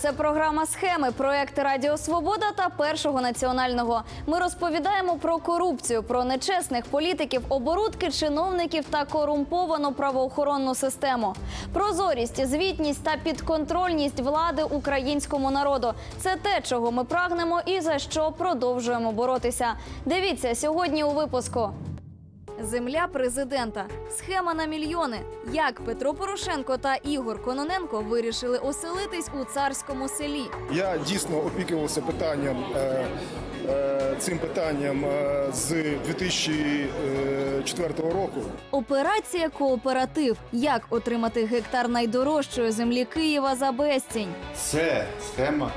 Це програма схеми, проект Радіо Свобода та Першого національного. Ми розповідаємо про корупцію, про нечесних політиків, оборудки чиновників та корумповану правоохоронну систему. Прозорість, звітність та підконтрольність влади українському народу це те, чого ми прагнемо і за що продовжуємо боротися. Дивіться сьогодні у випуску. Земля президента. Схема на мільйони. Як Петро Порошенко та Ігор Кононенко вирішили оселитись у царському селі. Я дійсно опікувався питанням е, е, цим питанням е, з 2004 року. Операція Кооператив. Як отримати гектар найдорожчої землі Києва за безцінь? Це схема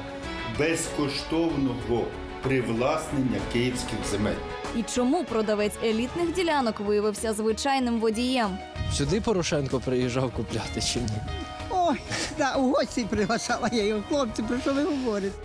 безкоштовного привласнення київських земель. І чому продавець елітних ділянок виявився звичайним водієм? Сюди Порошенко приїжджав купляти чи ні? Ой, да, у гості приглашала я його. Хлопці, про що ви говорите?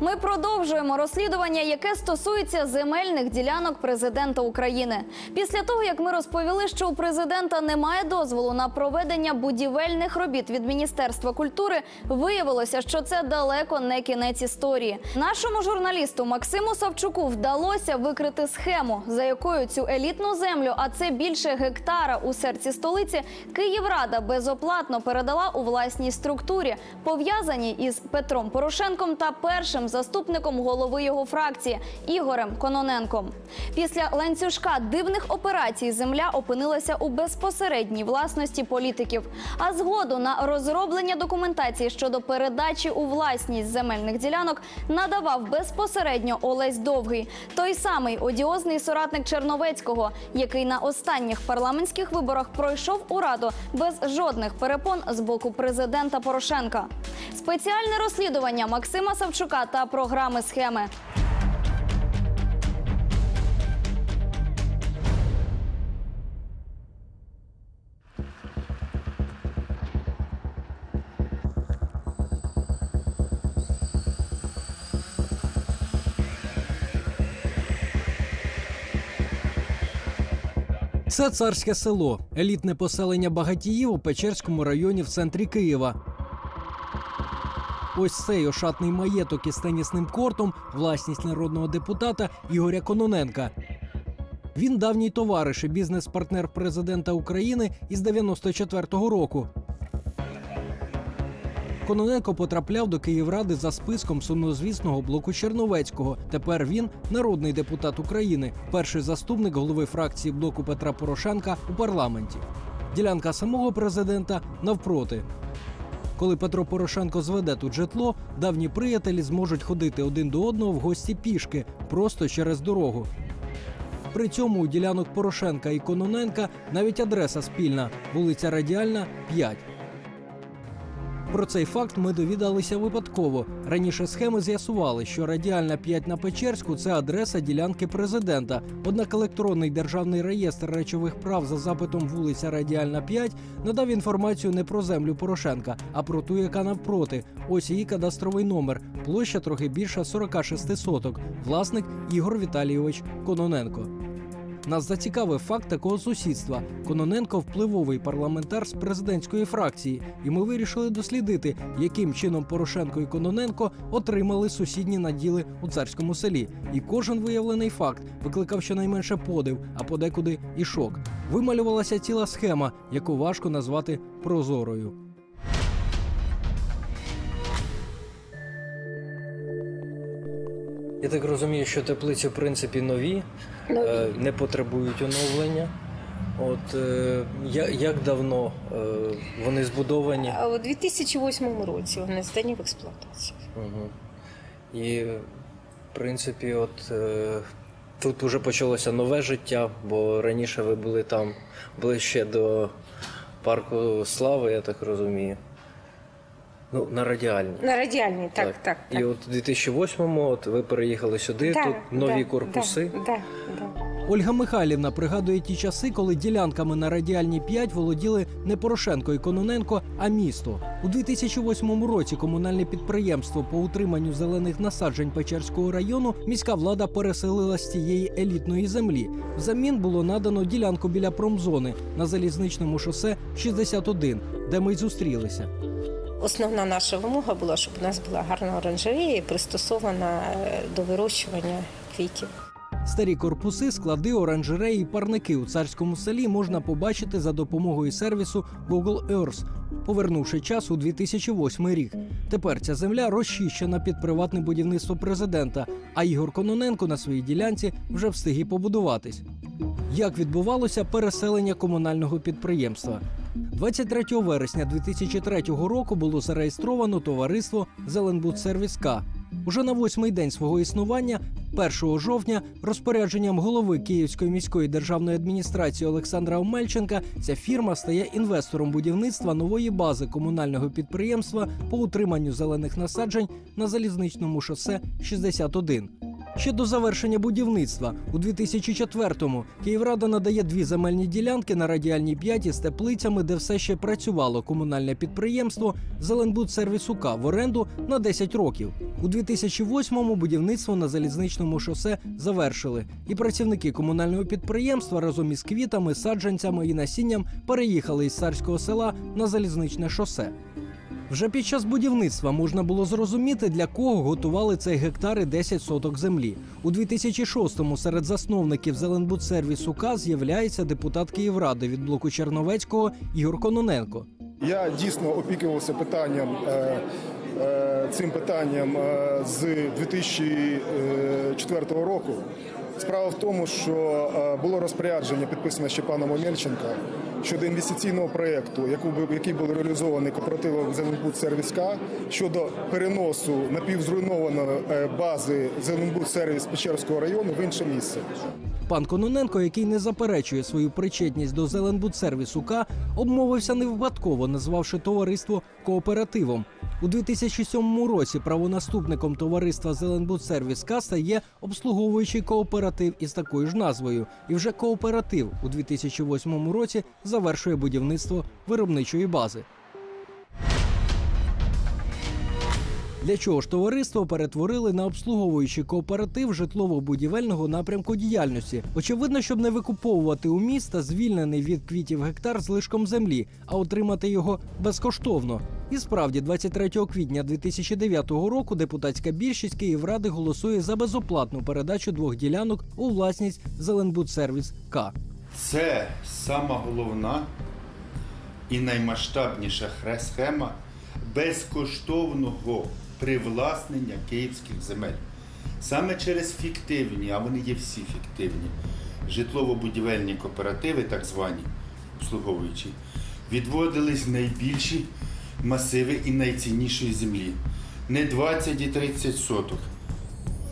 Ми продовжуємо розслідування, яке стосується земельних ділянок президента України. Після того, як ми розповіли, що у президента немає дозволу на проведення будівельних робіт від Міністерства культури, виявилося, що це далеко не кінець історії. Нашому журналісту Максиму Савчуку вдалося викрити схему, за якою цю елітну землю, а це більше гектара у серці столиці, Київрада безоплатно передала у власній структурі, пов'язані із Петром Порошенком та першим заступником голови його фракції Ігорем Кононенком. Після ланцюжка дивних операцій земля опинилася у безпосередній власності політиків. А згоду на розроблення документації щодо передачі у власність земельних ділянок надавав безпосередньо Олесь Довгий, той самий одіозний соратник Черновецького, який на останніх парламентських виборах пройшов у раду без жодних перепон з боку президента Порошенка. Спеціальне розслідування Максима Савчука та програми схеми. Це царське село, елітне поселення багатіїв у Печерському районі в центрі Києва. Ось цей ошатний маєток із тенісним кортом, власність народного депутата Ігоря Кононенка. Він давній товариш і бізнес-партнер президента України із 94-го року. Кононенко потрапляв до Київради за списком сумнозвісного блоку Черновецького. Тепер він народний депутат України, перший заступник голови фракції блоку Петра Порошенка у парламенті. Ділянка самого президента навпроти. Коли Петро Порошенко зведе тут житло, давні приятелі зможуть ходити один до одного в гості пішки, просто через дорогу. При цьому у ділянок Порошенка і Кононенка навіть адреса спільна вулиця Радіальна, 5. Про цей факт ми довідалися випадково. Раніше схеми з'ясували, що радіальна 5 на Печерську це адреса ділянки президента. Однак електронний державний реєстр речових прав за запитом вулиця Радіальна 5 надав інформацію не про землю Порошенка, а про ту, яка навпроти. Ось її кадастровий номер. Площа трохи більша 46 соток. Власник Ігор Віталійович Кононенко. Нас зацікавив факт такого сусідства. Кононенко впливовий парламентар з президентської фракції, і ми вирішили дослідити, яким чином Порошенко і Кононенко отримали сусідні наділи у царському селі. І кожен виявлений факт викликав щонайменше подив, а подекуди і шок. Вималювалася ціла схема, яку важко назвати прозорою. Я так розумію, що теплиці в принципі нові, е, не потребують оновлення. От е, як давно е, вони збудовані? А у 2008 році вони здані в експлуатацію. Угу. І в принципі, от тут вже почалося нове життя, бо раніше ви були там ближче до парку слави, я так розумію. Ну, на радіальній. На радіальній, так, так. так, І от у 2008-му от ви переїхали сюди, Да, тут нові да, корпуси. Да, да, да. Ольга Михайлівна пригадує ті часи, коли ділянками на радіальній 5 володіли не Порошенко і Кононенко, а місто. У 2008 році комунальне підприємство по утриманню зелених насаджень Печерського району міська влада переселила з цієї елітної землі. Взамін було надано ділянку біля промзони на залізничному шосе 61, де ми й зустрілися. Основна наша вимога була, щоб у нас була гарна оранжерея, пристосована е, до вирощування квітів. Старі корпуси, склади, оранжереї і парники у царському селі можна побачити за допомогою сервісу Google Earth, повернувши час у 2008 рік. Тепер ця земля розчищена під приватне будівництво президента, а Ігор Кононенко на своїй ділянці вже встиг і побудуватись. Як відбувалося переселення комунального підприємства? 23 вересня 2003 року було зареєстровано товариство Зеленбудсервіс К. Уже на восьмий день свого існування, 1 жовтня, розпорядженням голови Київської міської державної адміністрації Олександра Омельченка, ця фірма стає інвестором будівництва нової бази комунального підприємства по утриманню зелених насаджень на залізничному шосе 61. Ще до завершення будівництва у 2004-му Київрада надає дві земельні ділянки на радіальній 5 з теплицями, де все ще працювало комунальне підприємство Зеленбудсервіс УК в оренду на 10 років. У 2008-му будівництво на залізничному шосе завершили, і працівники комунального підприємства разом із квітами, саджанцями і насінням переїхали із царського села на залізничне шосе. Вже під час будівництва можна було зрозуміти, для кого готували цей гектар і 10 соток землі. У 2006-му серед засновників Зеленбудсервіс УК з'являється депутат Київради від блоку Черновецького Ігор Кононенко. Я дійсно опікувався питанням. е, е, Цим питанням е, з 2004 року. Справа в тому, що було розпорядження підписане ще паном Омельченка щодо інвестиційного проєкту, який був реалізований кооперативом «Зеленбудсервіс-К», щодо переносу напівзруйнованої е, бази «Зеленбудсервіс» Печерського району в інше місце. Пан Кононенко, який не заперечує свою причетність до Зеленбудсервіс УК, обмовився не випадково, назвавши товариство кооперативом. У 2007 році правонаступником товариства Зеленбудсервіс К стає обслуговуючий кооператив із такою ж назвою. І вже кооператив у 2008 році завершує будівництво виробничої бази. Для чого ж товариство перетворили на обслуговуючий кооператив житлово-будівельного напрямку діяльності? Очевидно, щоб не викуповувати у міста звільнений від квітів гектар з лишком землі, а отримати його безкоштовно. І справді, 23 квітня 2009 року депутатська більшість Київради голосує за безоплатну передачу двох ділянок у власність Зеленбудсервіс К. Це сама головна і наймасштабніша схема безкоштовного привласнення київських земель. Саме через фіктивні, а вони є всі фіктивні, житлово-будівельні кооперативи, так звані обслуговуючі, відводились найбільші масиви і найціннішої землі. Не 20 і 30 соток.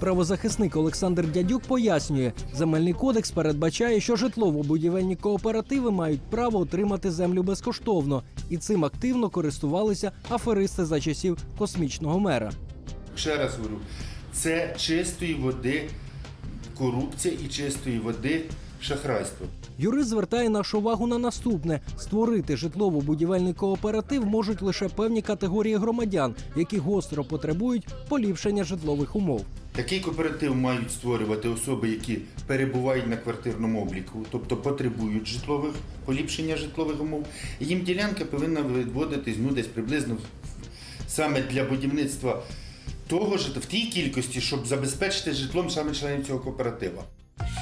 Правозахисник Олександр Дядюк пояснює, земельний кодекс передбачає, що житлово-будівельні кооперативи мають право отримати землю безкоштовно, і цим активно користувалися аферисти за часів космічного мера. Ще раз говорю, це чистої води корупція і чистої води шахрайство. Юрист звертає нашу увагу на наступне: створити житлово-будівельний кооператив можуть лише певні категорії громадян, які гостро потребують поліпшення житлових умов. Такий кооператив мають створювати особи, які перебувають на квартирному обліку, тобто потребують житлових поліпшення житлових умов. Їм ділянка повинна відводитись ну, десь приблизно саме для будівництва того ж в тій кількості, щоб забезпечити житлом саме членів цього кооператива.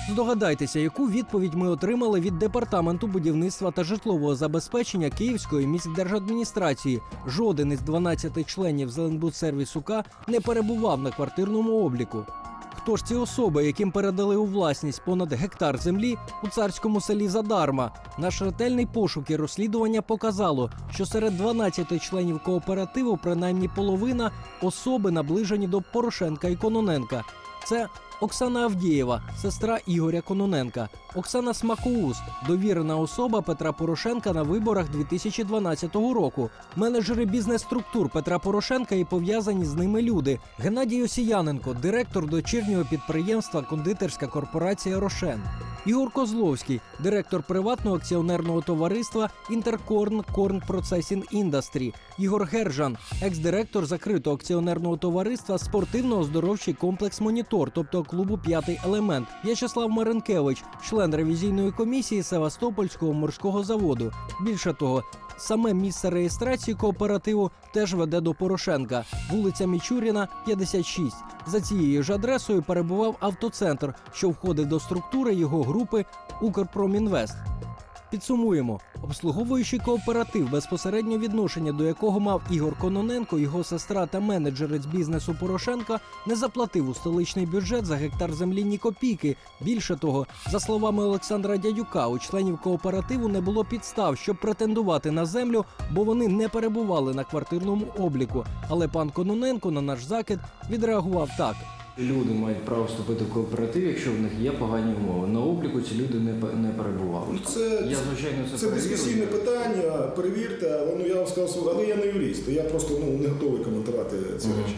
Здогадайтеся, яку відповідь ми отримали від департаменту будівництва та житлового забезпечення Київської міськдержадміністрації. Жоден із 12 членів Зеленбудсервісу К не перебував на квартирному обліку. Хто ж ці особи, яким передали у власність понад гектар землі у царському селі задарма? Наш ретельний пошук і розслідування показало, що серед 12 членів кооперативу принаймні половина особи наближені до Порошенка і Кононенка. Це Оксана Авдієва, сестра Ігоря Кононенка, Оксана Смакоус, довірена особа Петра Порошенка на виборах 2012 року, менеджери бізнес-структур Петра Порошенка і пов'язані з ними люди. Геннадій Осіяненко, директор дочірнього підприємства Кондитерська корпорація Рошен. Ігор Козловський, директор приватного акціонерного товариства Інтеркорн Корн Процесінг Індастрі. Ігор Гержан, екс-директор закритого акціонерного товариства Спортивно-оздоровчий комплекс Монітор, тобто клубу П'ятий елемент. В'ячеслав Маренкевич, член ревізійної комісії Севастопольського морського заводу. Більше того, саме місце реєстрації кооперативу теж веде до Порошенка. Вулиця Мічуріна, 56. За цією ж адресою перебував автоцентр, що входить до структури його групи Укрпромінвест. Підсумуємо, обслуговуючий кооператив, безпосередньо відношення до якого мав Ігор Кононенко, його сестра та менеджерець бізнесу Порошенка, не заплатив у столичний бюджет за гектар землі ні копійки. Більше того, за словами Олександра Дядюка, у членів кооперативу не було підстав, щоб претендувати на землю, бо вони не перебували на квартирному обліку. Але пан Кононенко на наш закид відреагував так. Люди мають право вступити в кооператив, якщо в них є погані умови. На обліку ці люди не, не перебували. Ну, Це, Я, звичайно, це це дискусійне питання, перевірте, але ну, я вам сказав, але я не юрист, я просто ну, не готовий коментувати ці речі.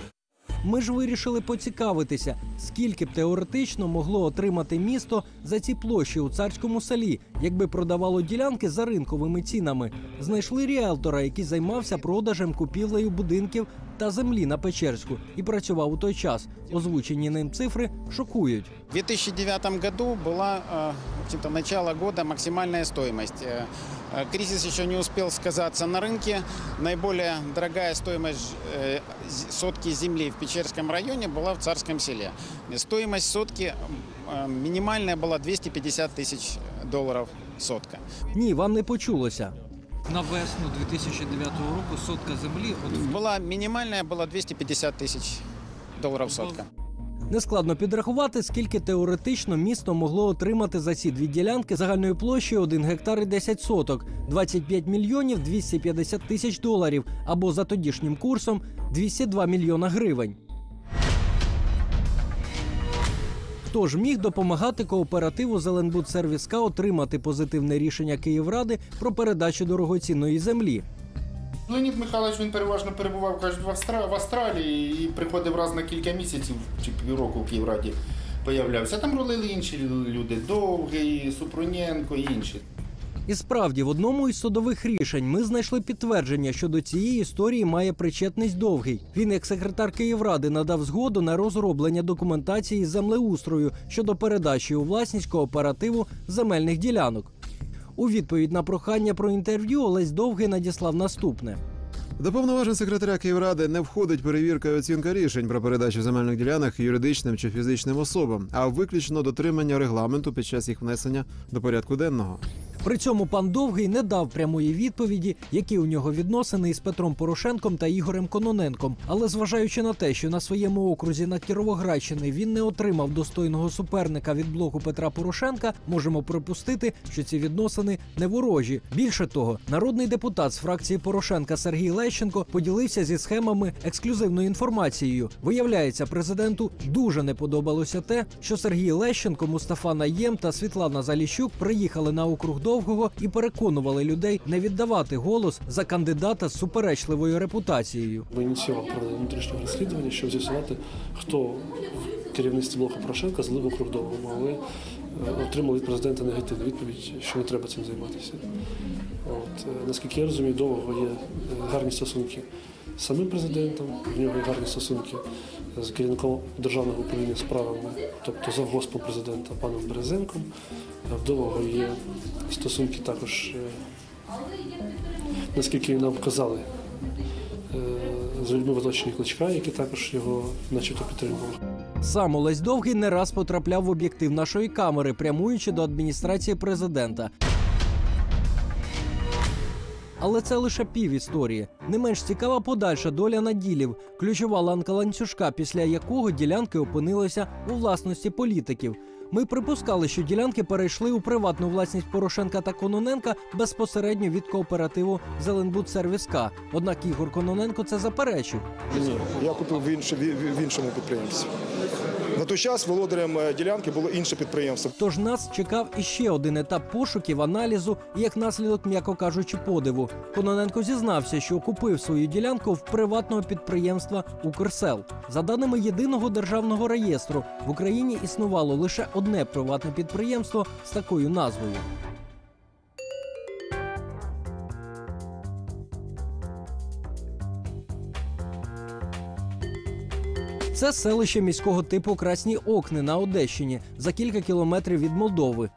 Ми ж вирішили поцікавитися, скільки б теоретично могло отримати місто за ці площі у царському селі, якби продавало ділянки за ринковими цінами. Знайшли ріелтора, який займався продажем купівлею будинків та землі на Печерську і працював у той час. Озвучені ним цифри шокують. В 2009 году была, э, в общем-то, года максимальная стоимость. Э, э, Кризис еще не успел сказаться на рынке. Наиболее дорогая стоимость э, з- сотки земли в Печерском районе была в Царском селе. Стоимость сотки э, минимальная была 250 тысяч долларов сотка. Ні, вам не почулося. На весну 2009 року сотка землі от Была минимальная была 250 тысяч долларов сотка. Нескладно підрахувати, скільки теоретично місто могло отримати за ці дві ділянки загальною площею 1 гектар і 10 соток, 25 мільйонів 250 тисяч доларів або за тодішнім курсом 202 мільйона гривень. Хто ж міг допомагати кооперативу Зеленбудсервіс К отримати позитивне рішення Київради про передачу дорогоцінної землі? Леонід Михайлович він переважно перебував кажуть, в, Австра... в Австралії і приходив раз на кілька місяців чи півроку в Київраді появлявся. Там рулили інші люди Довгий, Супрунєнко і інші. І справді, в одному із судових рішень ми знайшли підтвердження, що до цієї історії має причетність довгий. Він, як секретар Київради, надав згоду на розроблення документації землеустрою щодо передачі у власність кооперативу земельних ділянок. У відповідь на прохання про інтерв'ю Олесь Довгий надіслав наступне. До повноважень секретаря Київради не входить перевірка і оцінка рішень про передачу земельних ділянок юридичним чи фізичним особам, а виключно дотримання регламенту під час їх внесення до порядку денного. При цьому пан Довгий не дав прямої відповіді, які у нього відносини із Петром Порошенком та Ігорем Кононенком. Але зважаючи на те, що на своєму окрузі на Кіровоградщини він не отримав достойного суперника від блоку Петра Порошенка, можемо припустити, що ці відносини не ворожі. Більше того, народний депутат з фракції Порошенка Сергій Лещенко поділився зі схемами ексклюзивною інформацією. Виявляється, президенту дуже не подобалося те, що Сергій Лещенко, Мустафа Наєм та Світлана Заліщук приїхали на округ довгого і переконували людей не віддавати голос за кандидата з суперечливою репутацією. Ми ініціювали проведення внутрішнього розслідування, щоб з'ясувати, хто в керівництві блоку Порошенка злив округ довгому, але е, отримали від президента негативну відповідь, що не треба цим займатися. От, е, наскільки я розумію, довго є е, гарні стосунки з самим президентом, в нього гарні стосунки з керівником державного управління справами, тобто завгоспом президента паном Березенком. Е, В довго є стосунки також, е, наскільки нам казали, е, з людьми в оточенні кличка, які також його начебто підтримували. Сам Олесь Довгий не раз потрапляв в об'єктив нашої камери, прямуючи до адміністрації президента. Але це лише пів історії. Не менш цікава подальша доля наділів, ключова ланка ланцюжка, після якого ділянки опинилися у власності політиків. Ми припускали, що ділянки перейшли у приватну власність Порошенка та Кононенка безпосередньо від кооперативу Зеленбудсервіс К. Однак Ігор Кононенко це заперечив. Ні, я купив в, в іншому підприємстві. Той час володарем е, ділянки було інше підприємство. Тож нас чекав іще один етап пошуків, аналізу і, як наслідок, м'яко кажучи, подиву. Кононенко зізнався, що купив свою ділянку в приватного підприємства Укрсел. За даними єдиного державного реєстру, в Україні існувало лише одне приватне підприємство з такою назвою. Це селище міського типу Красні Окни на Одещині за кілька кілометрів від Молдови.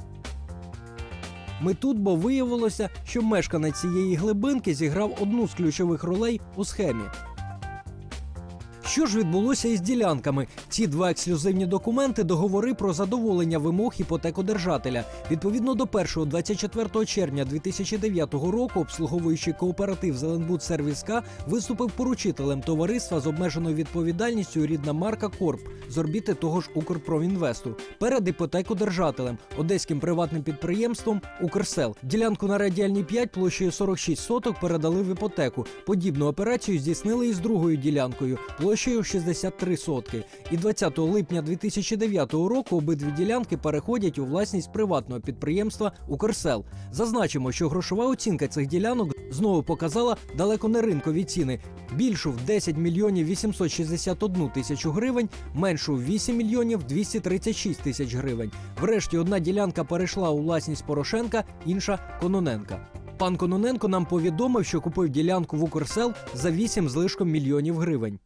Ми тут, бо виявилося, що мешканець цієї глибинки зіграв одну з ключових ролей у схемі. Що ж відбулося із ділянками? Ці два ексклюзивні документи договори про задоволення вимог іпотекодержателя. Відповідно до першого 24 червня 2009 року, обслуговуючий кооператив Зеленбуд Сервіс К виступив поручителем товариства з обмеженою відповідальністю рідна марка Корп з орбіти того ж Укрпромінвесту перед іпотекодержателем, одеським приватним підприємством Укрсел. Ділянку на радіальній 5 площею 46 соток передали в іпотеку. Подібну операцію здійснили і з другою ділянкою площею 63 сотки. І 20 липня 2009 року обидві ділянки переходять у власність приватного підприємства Укрсел. Зазначимо, що грошова оцінка цих ділянок знову показала далеко не ринкові ціни. Більшу в 10 мільйонів 861 тисячу гривень, меншу в 8 мільйонів 236 тисяч гривень. Врешті одна ділянка перейшла у власність Порошенка, інша Кононенка. Пан Кононенко нам повідомив, що купив ділянку в Укрсел за 8 злишком мільйонів гривень.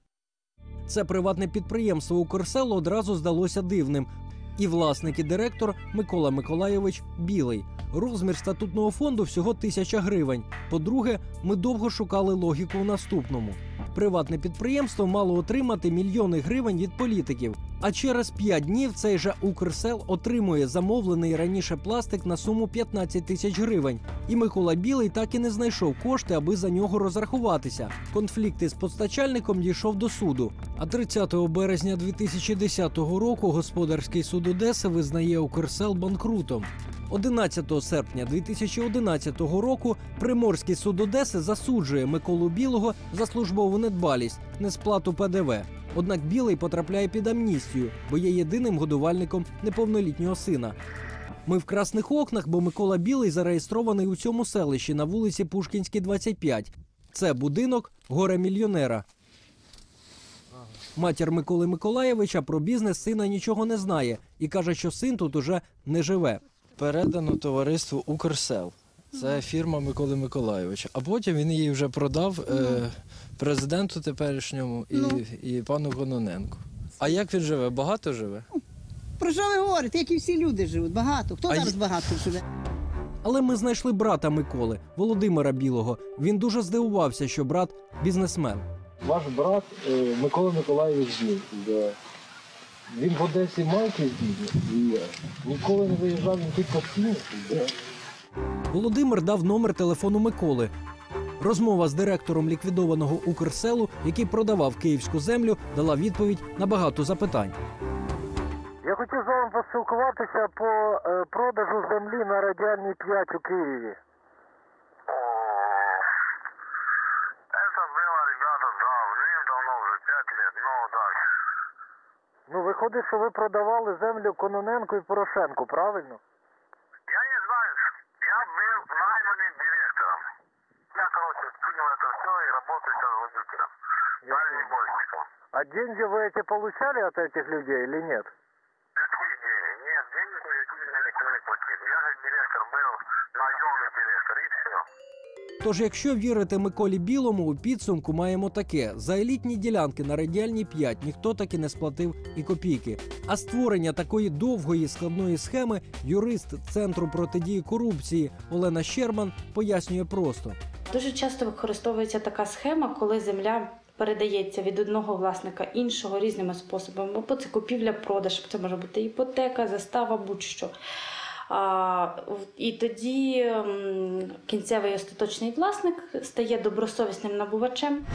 Це приватне підприємство Укрсел одразу здалося дивним. І власник і директор Микола Миколаєвич Білий. Розмір статутного фонду всього тисяча гривень. По-друге, ми довго шукали логіку в наступному. Приватне підприємство мало отримати мільйони гривень від політиків. А через 5 днів цей же Укрсел отримує замовлений раніше пластик на суму 15 тисяч гривень. І Микола Білий так і не знайшов кошти, аби за нього розрахуватися. Конфлікт із постачальником дійшов до суду. А 30 березня 2010 року господарський суд Одеси визнає Укрсел банкрутом. 11 серпня 2011 року Приморський суд Одеси засуджує Миколу Білого за службову недбалість, несплату ПДВ. Однак Білий потрапляє під амністію, бо є єдиним годувальником неповнолітнього сина. Ми в красних окнах, бо Микола Білий зареєстрований у цьому селищі на вулиці Пушкінській, 25. Це будинок горе мільйонера. Матір Миколи Миколаєвича про бізнес сина нічого не знає і каже, що син тут уже не живе. Передано товариству Укрсел. Це фірма Миколи Миколайовича. А потім він її вже продав е, президенту теперішньому і, Ну. і пану Кононенку. А як він живе? Багато живе? Про що ви говорите? Як і всі люди живуть? Багато. Хто А зараз є- багато живе? Але ми знайшли брата Миколи, Володимира Білого. Він дуже здивувався, що брат бізнесмен. Ваш брат е, Микола Миколайович Змій. Він в Одесі майки здійснює. Ніколи не виїжджав, він тут постійно. Володимир дав номер телефону Миколи. Розмова з директором ліквідованого Укрселу, який продавав київську землю, дала відповідь на багато запитань. Я хотів з вами поспілкуватися по е, продажу землі на радіальній 5 у Києві. Это было, ребята, давным-давно, уже пять лет, ну дальше. Ну, виходить, що ви продавали землю Кононенку і Порошенку, правильно? Я не знаю, я был найманным директором. Я, короче, принял это все и работаю сейчас водителем. Дальнебойщиком. А деньги вы эти получали от этих людей или нет? Тож, якщо вірити Миколі Білому, у підсумку маємо таке: за елітні ділянки на радіальній 5 ніхто таки не сплатив і копійки. А створення такої довгої складної схеми юрист центру протидії корупції Олена Щерман пояснює просто. Дуже часто використовується така схема, коли земля передається від одного власника іншого різними способами. Або це купівля-продаж, це може бути іпотека, застава, будь-що. І тоді кінцевий остаточний власник стає добросовісним набувачем.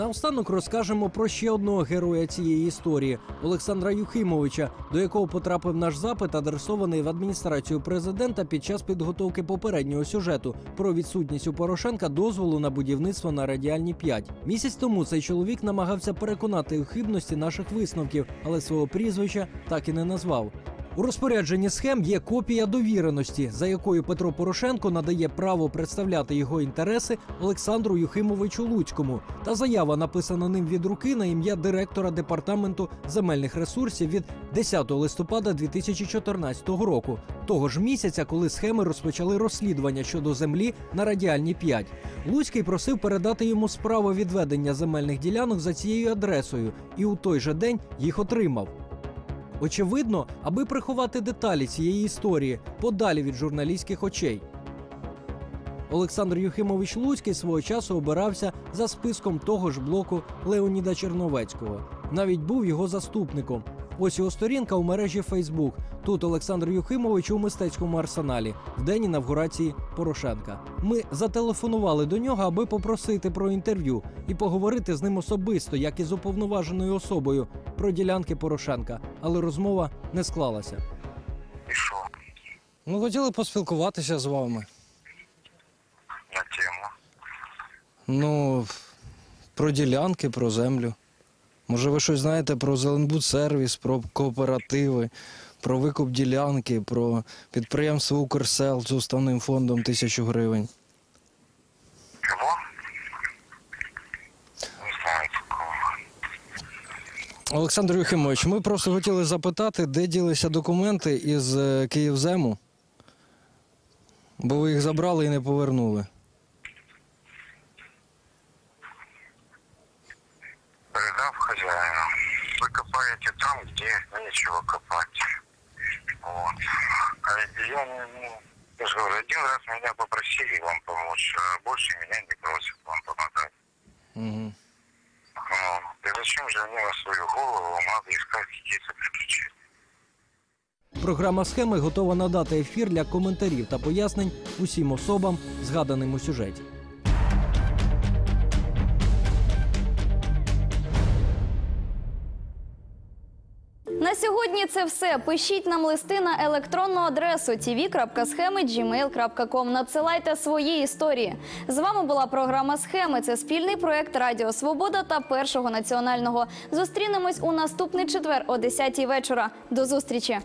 Наостанок розкажемо про ще одного героя цієї історії Олександра Юхимовича, до якого потрапив наш запит, адресований в адміністрацію президента під час підготовки попереднього сюжету про відсутність у Порошенка дозволу на будівництво на радіальні 5. Місяць тому цей чоловік намагався переконати у хибності наших висновків, але свого прізвища так і не назвав. У розпорядженні схем є копія довіреності, за якою Петро Порошенко надає право представляти його інтереси Олександру Юхимовичу Луцькому, та заява написана ним від руки на ім'я директора департаменту земельних ресурсів від 10 листопада 2014 року, того ж місяця, коли схеми розпочали розслідування щодо землі на радіальній 5. Луцький просив передати йому справу відведення земельних ділянок за цією адресою, і у той же день їх отримав. Очевидно, аби приховати деталі цієї історії подалі від журналістських очей. Олександр Юхимович Луцький свого часу обирався за списком того ж блоку Леоніда Черновецького. Навіть був його заступником. Ось його сторінка у мережі Фейсбук. Тут Олександр Юхимович у мистецькому арсеналі в день інавгурації Порошенка. Ми зателефонували до нього, аби попросити про інтерв'ю і поговорити з ним особисто, як і з уповноваженою особою, про ділянки Порошенка. Але розмова не склалася. Ну, хотіли поспілкуватися з вами. На тему. Ну, про ділянки, про землю. Може, ви щось знаєте про Зеленбудсервіс, про кооперативи, про викуп ділянки, про підприємство Укрсел з уставним фондом тисячу гривень. Кого? Не знаю такого. Олександр Юхимович, ми просто хотіли запитати, де ділися документи із е, Київзему, бо ви їх забрали і не повернули. Передав копаете там, где нечего копать. Вот. А я, ну, я же говорю, один раз меня попросили вам помочь, а больше меня не просят вам помогать. Угу. Ну, и зачем же мне на свою голову надо искать какие-то приключения? Програма схеми готова надати ефір для коментарів та пояснень усім особам, згаданим у сюжеті. На сьогодні це все. Пишіть нам листи на електронну адресу tv.схеми.gmail.com. Надсилайте свої історії. З вами була програма Схеми. Це спільний проект Радіо Свобода та Першого національного. Зустрінемось у наступний четвер о 10 вечора. До зустрічі.